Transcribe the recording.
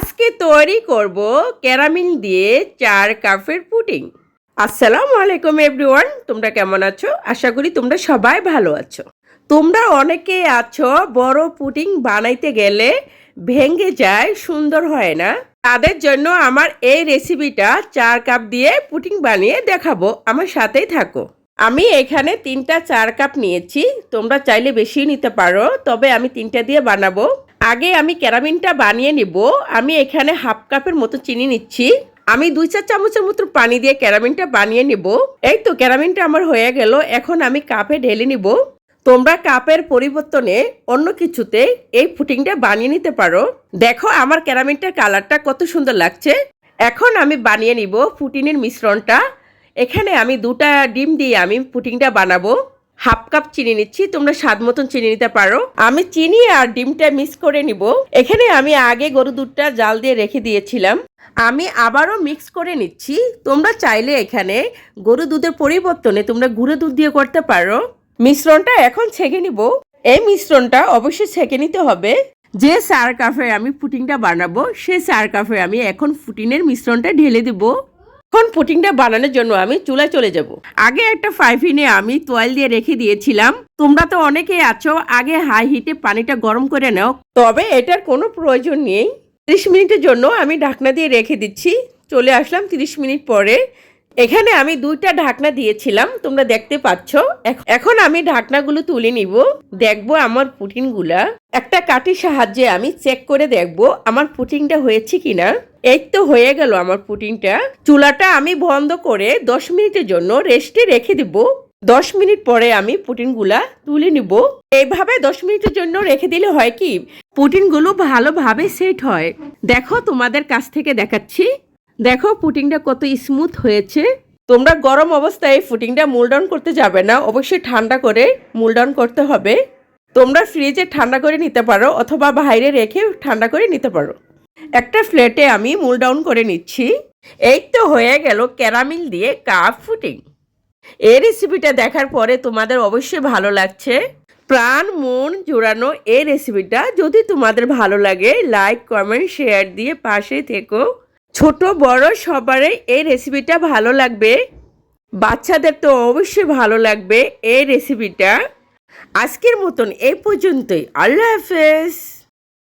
আজকে তৈরি করব ক্যারামিল দিয়ে চার কাপের পুডিং। আসসালামু আলাইকুম এভরিওয়ান, তোমরা কেমন আছো? আশা করি তোমরা সবাই ভালো আছো। তোমরা অনেকে আছো বড় পুডিং বানাইতে গেলে ভেঙে যায়, সুন্দর হয় না। তাদের জন্য আমার এই রেসিপিটা চার কাপ দিয়ে পুটিং বানিয়ে দেখাবো, আমার সাথেই থাকো। আমি এখানে তিনটা চার কাপ নিয়েছি, তোমরা চাইলে বেশি নিতে পারো, তবে আমি তিনটা দিয়ে বানাবো। আগে আমি ক্যারামিনটা বানিয়ে নিব। আমি এখানে হাফ কাপের মতো চিনি নিচ্ছি। আমি দুই চার চামচের মতো পানি দিয়ে ক্যারামিনটা বানিয়ে নিব। এই তো ক্যারামিনটা আমার হয়ে গেল। এখন আমি কাপে ঢেলে নিব। তোমরা কাপের পরিবর্তনে অন্য কিছুতে এই ফুটিংটা বানিয়ে নিতে পারো। দেখো আমার ক্যারামিনটার কালারটা কত সুন্দর লাগছে। এখন আমি বানিয়ে নিব ফুটিনের মিশ্রণটা। এখানে আমি দুটা ডিম দিয়ে আমি পুটিংটা বানাবো। হাফ কাপ চিনি নিচ্ছি, তোমরা স্বাদ মতন চিনি নিতে পারো। আমি চিনি আর ডিমটা মিক্স করে নিব। এখানে আমি আগে গরু দুধটা জাল দিয়ে রেখে দিয়েছিলাম। আমি আবারও মিক্স করে নিচ্ছি। তোমরা চাইলে এখানে গরু দুধের পরিবর্তনে তোমরা গুঁড়ো দুধ দিয়ে করতে পারো। মিশ্রণটা এখন ছেঁকে নিব। এই মিশ্রণটা অবশ্যই ছেঁকে নিতে হবে। যে সার কাফে আমি পুটিংটা বানাবো সেই চার কাপে আমি এখন ফুটিনের মিশ্রণটা ঢেলে দিব। এখন পুটিংটা বানানোর জন্য আমি চুলায় চলে যাব। আগে একটা ফাইফিনে আমি তোয়াল দিয়ে রেখে দিয়েছিলাম। তোমরা তো অনেকেই আছো, আগে হাই হিটে পানিটা গরম করে নাও। তবে এটার কোনো প্রয়োজন নেই। তিরিশ মিনিটের জন্য আমি ঢাকনা দিয়ে রেখে দিচ্ছি। চলে আসলাম তিরিশ মিনিট পরে। এখানে আমি দুইটা ঢাকনা দিয়েছিলাম, তোমরা দেখতে পাচ্ছ। এখন আমি ঢাকনাগুলো তুলে নিব। দেখব আমার পুটিনগুলা। একটা কাঠির সাহায্যে আমি চেক করে দেখব আমার পুটিংটা হয়েছে কিনা। এই তো হয়ে গেল আমার পুটিংটা চুলাটা আমি বন্ধ করে দশ মিনিটের জন্য রেস্টে রেখে দিব। দশ মিনিট পরে আমি পুটিনগুলা তুলে নিব। এইভাবে দশ মিনিটের জন্য রেখে দিলে হয় কি? পুটিনগুলো ভালোভাবে সেট হয়। দেখো তোমাদের কাছ থেকে দেখাচ্ছি। দেখো, পুটিংটা কত স্মুথ হয়েছে। তোমরা গরম অবস্থায় ফুটিংটা মুল ডাউন করতে যাবে না, অবশ্যই ঠান্ডা করে মুল ডাউন করতে হবে। তোমরা ফ্রিজে ঠান্ডা করে নিতে পারো, অথবা বাইরে রেখে ঠান্ডা করে নিতে পারো। একটা ফ্লেটে আমি মুল ডাউন করে নিচ্ছি। এই তো হয়ে গেল ক্যারামিল দিয়ে কাপ ফুটিং এই রেসিপিটা দেখার পরে তোমাদের অবশ্যই ভালো লাগছে। প্রাণ, মন জোড়ানো এই রেসিপিটা যদি তোমাদের ভালো লাগে লাইক কমেন্ট শেয়ার দিয়ে পাশে থেকো। ছোট, বড় সবারই এই রেসিপিটা ভালো লাগবে। বাচ্চাদের তো অবশ্যই ভালো লাগবে এই রেসিপিটা আজকের মতন এই পর্যন্তই। আল্লাহ হাফেজ।